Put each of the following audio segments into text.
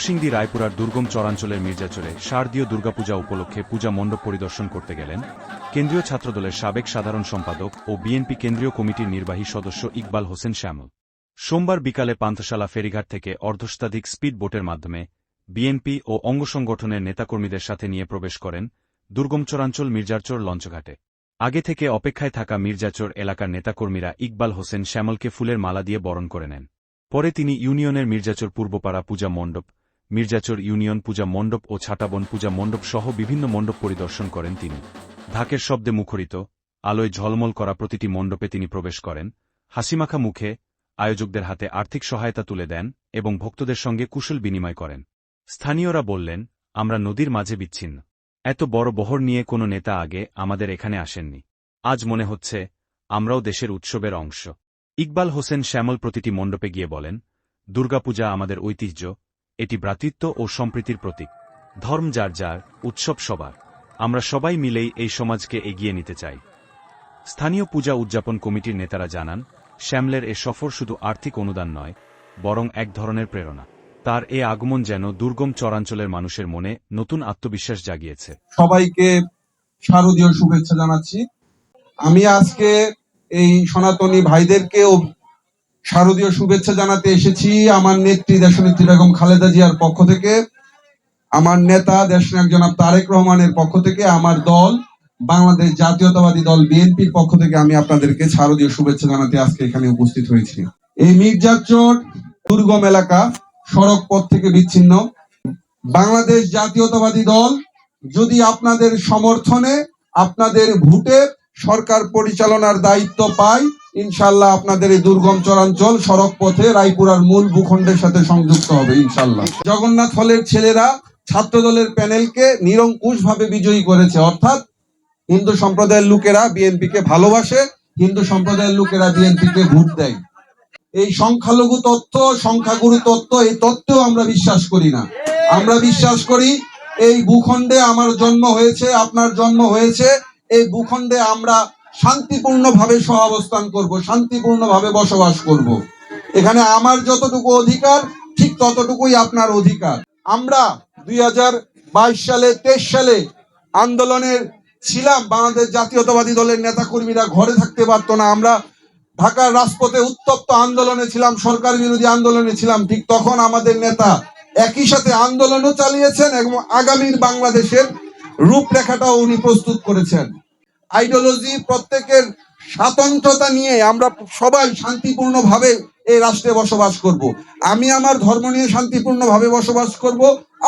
নরসিংদী রায়পুরার দুর্গম চরাঞ্চলের মির্জাচরে শারদীয় দুর্গাপূজা উপলক্ষে পূজা মণ্ডপ পরিদর্শন করতে গেলেন কেন্দ্রীয় ছাত্রদলের সাবেক সাধারণ সম্পাদক ও বিএনপি কেন্দ্রীয় কমিটির নির্বাহী সদস্য ইকবাল হোসেন শ্যামল। সোমবার বিকালে পান্থশালা ফেরিঘাট থেকে অর্ধশতাধিক স্পিড বোটের মাধ্যমে বিএনপি ও অঙ্গ সংগঠনের নেতাকর্মীদের সাথে নিয়ে প্রবেশ করেন দুর্গম চরাঞ্চল মির্জাচর লঞ্চঘাটে। আগে থেকে অপেক্ষায় থাকা মির্জাচর এলাকার নেতাকর্মীরা ইকবাল হোসেন শ্যামলকে ফুলের মালা দিয়ে বরণ করে নেন। পরে তিনি ইউনিয়নের মির্জাচর পূর্বপাড়া পূজা মণ্ডপ মির্জাচর ইউনিয়ন পূজা মণ্ডপ ও ছাটাবন পূজা মণ্ডপ সহ বিভিন্ন মণ্ডপ পরিদর্শন করেন তিনি। ঢাকের শব্দে মুখরিত, আলোয় ঝলমল করা প্রতিটি মণ্ডপে তিনি প্রবেশ করেন। হাসিমাখা মুখে আয়োজকদের হাতে আর্থিক সহায়তা তুলে দেন এবং ভক্তদের সঙ্গে কুশল বিনিময় করেন। স্থানীয়রা বললেন, আমরা নদীর মাঝে বিচ্ছিন্ন। এত বড় বহর নিয়ে কোনো নেতা আগে আমাদের এখানে আসেননি। আজ মনে হচ্ছে, আমরাও দেশের উৎসবের অংশ। ইকবাল হোসেন শ্যামল প্রতিটি মণ্ডপে গিয়ে বলেন, দুর্গাপূজা আমাদের ঐতিহ্য এটি ভ্রাতৃত্ব ও সম্প্রীতির প্রতীক। ধর্ম যার যার, উৎসব সবার। আমরা সবাই মিলেই এই সমাজকে এগিয়ে নিতে চাই। স্থানীয় পূজা উদযাপন কমিটির নেতারা জানান, শ্যামলের এ সফর শুধু আর্থিক অনুদান নয়, বরং এক ধরনের প্রেরণা। তার এ আগমন যেন দুর্গম চরাঞ্চলের মানুষের মনে নতুন আত্মবিশ্বাস জাগিয়েছে। সবাইকে শারদীয় শুভেচ্ছা জানাচ্ছি। আমি আজকে এই সনাতনী ভাইদেরকেও শারদীয় শুভেচ্ছা জানাতে এসেছি আমার নেত্রী দেশনেত্রী বেগম খালেদা জিয়ার পক্ষ থেকে, আমার নেতা দেশনায়ক জনাব তারেক রহমানের পক্ষ থেকে, আমার দল, বাংলাদেশ জাতীয়তাবাদী দল বিএনপির পক্ষ থেকে আমি আপনাদেরকে শারদীয় শুভেচ্ছা জানাতে আজকে এখানে উপস্থিত হয়েছি। এই মির্জাচর দুর্গম এলাকা, সড়ক পথ থেকে বিচ্ছিন্ন। বাংলাদেশ জাতীয়তাবাদী দল, যদি আপনাদের সমর্থনে, আপনাদের ভোটে সরকার পরিচালনার দায়িত্ব পায়। ইনশাল্লাহ আপনাদের এই দুর্গম চরাঞ্চল সড়ক পথে রায়পুরার মূল ভূখণ্ডের সাথে সংযুক্ত হবে, ইনশাল্লাহ। জগন্নাথ হলের ছেলেরা ছাত্র দলের প্যানেলকে নিরঙ্কুশ ভাবে বিজয়ী করেছে। অর্থাৎ হিন্দু সম্প্রদায়ের লোকেরা বিএনপিকে ভালোবাসে, হিন্দু সম্প্রদায়ের লোকেরা বিএনপিকে ভোট দেয়। এই সংখ্যালঘু তত্ত্ব, সংখ্যাগুরু তত্ত্ব, এই তত্ত্বেও আমরা বিশ্বাস করি না। আমরা বিশ্বাস করি, এই ভূখণ্ডে আমার জন্ম হয়েছে, আপনার জন্ম হয়েছে এই ভূখণ্ডে আমরা শান্তিপূর্ণভাবে সহাবস্থান করব, শান্তিপূর্ণভাবে বসবাস করব। এখানে আমার যতটুকু অধিকার, ঠিক ততটুকুই আপনার অধিকার। আমরা দুই হাজার বাইশ সালে, তেইশ সালে আন্দোলনের ছিলাম, বাংলাদেশ জাতীয়তাবাদী দলের নেতাকর্মীরা ঘরে থাকতে পারতো না। আমরা ঢাকার রাজপথে উত্তপ্ত আন্দোলনে ছিলাম, সরকার বিরোধী আন্দোলনে ছিলাম। ঠিক তখন আমাদের নেতা একই সাথে আন্দোলনও চালিয়েছেন এবং আগামীর বাংলাদেশের রূপরেখাটাও উনি প্রস্তুত করেছেন। আইডিওলজি প্রত্যেকের স্বাতন্ত্রতা নিয়ে আমরা সবাই শান্তিপূর্ণভাবে এই রাষ্ট্রে বসবাস করব। আমি আমার ধর্ম নিয়ে শান্তিপূর্ণভাবে বসবাস করব,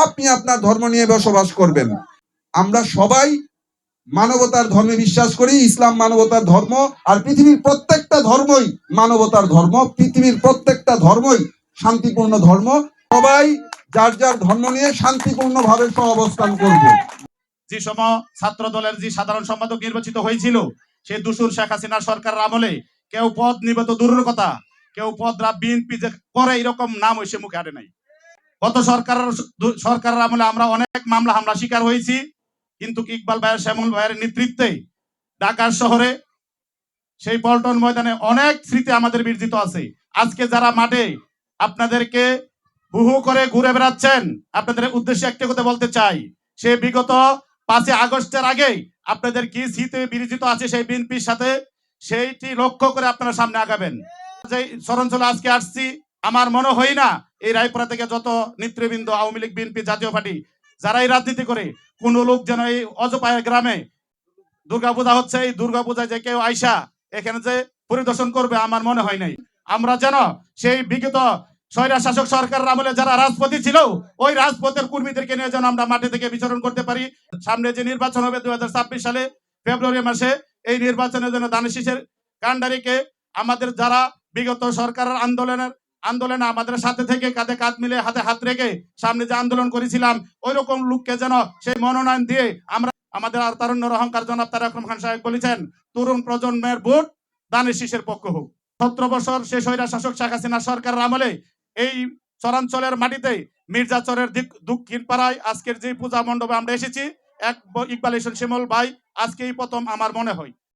আপনি আপনার ধর্ম নিয়ে বসবাস করবেন। আমরা সবাই মানবতার ধর্মে বিশ্বাস করি, ইসলাম মানবতার ধর্ম, আর পৃথিবীর প্রত্যেকটা ধর্মই মানবতার ধর্ম, পৃথিবীর প্রত্যেকটা ধর্মই শান্তিপূর্ণ ধর্ম। সবাই যার যার ধর্ম নিয়ে শান্তিপূর্ণভাবে সহাবস্থান করবে। যে সময় ছাত্র দলের যে সাধারণ সম্পাদক নির্বাচিত হয়েছিল, সেই দুসুর শেখ হাসিনার সরকার আমলে কেউ পদ নিবে তো দূরের কথা, কেউ পদ বিএনপি যে করে এরকম নাম হয়েছে মুখে আটে নাই। গত সরকারের সরকারের আমলে আমরা অনেক মামলা হামলা শিকার হয়েছি, কিন্তু ইকবাল ভাইয়ের, শ্যামল ভাইয়ের নেতৃত্বে ঢাকার শহরে সেই পল্টন ময়দানে অনেক স্মৃতি আমাদের বিরজিত আছে। আজকে যারা মাঠে আপনাদেরকে বুহু করে ঘুরে বেড়াচ্ছেন, আপনাদের উদ্দেশ্যে একটা কথা বলতে চাই, সে বিগত পাঁচই আগস্টের আগে আপনাদের কি স্মৃতি বিরচিত আছে সেই বিএনপির সাথে? সেইটি লক্ষ্য করে আপনারা সামনে আগাবেন। যে চরঞ্চলে আজকে আসছি, আমার মনে হয় না এই রায়পুরা থেকে যত নেতৃবৃন্দ, Awami League, BNP Jatiya Party, যারাই রাজনীতি করে, কোন লোক যেন এই অজপায়ের গ্রামে দুর্গাপূজা হচ্ছে, এই দুর্গাপূজায় যে কেউ আইসা, এখানে যে পরিদর্শন করবে, আমার মনে হয় নাই। আমরা যেন সেই বিগত স্বৈরা শাসক সরকারের আমলে যারা রাজপথে ছিল, ওই রাজপথের কর্মীদেরকে নিয়ে যেন আমরা মাঠে থেকে বিচরণ করতে পারি। সামনে যে নির্বাচন হবে দুই সালে, ফেব্রুয়ারি মাসে, এই নির্বাচনের জন্য দানিশিসের কান্ডারিকে আমাদের যারা বিগত সরকারের আন্দোলনের, আন্দোলনে আমাদের সাথে থেকে কাঁধে কাঁধ মিলে হাতে হাত রেখে সামনে যে আন্দোলন করেছিলাম ওই রকম লোককে যেন সেই মনোনয়ন দিয়ে আমরা আমাদের আর তারুণ্যের অহংকার জনাব তারেক রহমান খান সাহেব বলেছেন, তরুণ প্রজন্মের ভোট দানের শীষের পক্ষ হোক। সতেরো বছর শেষ হইরা শাসক শেখ হাসিনা সরকারের আমলে এই চরাঞ্চলের মাটিতে মির্জাচরের দিক দক্ষিণ পাড়ায় আজকের যে পূজা মণ্ডপে আমরা এসেছি, এক ইকবাল হোসেন শিমল ভাই, আজকেই প্রথম আমার মনে হয়।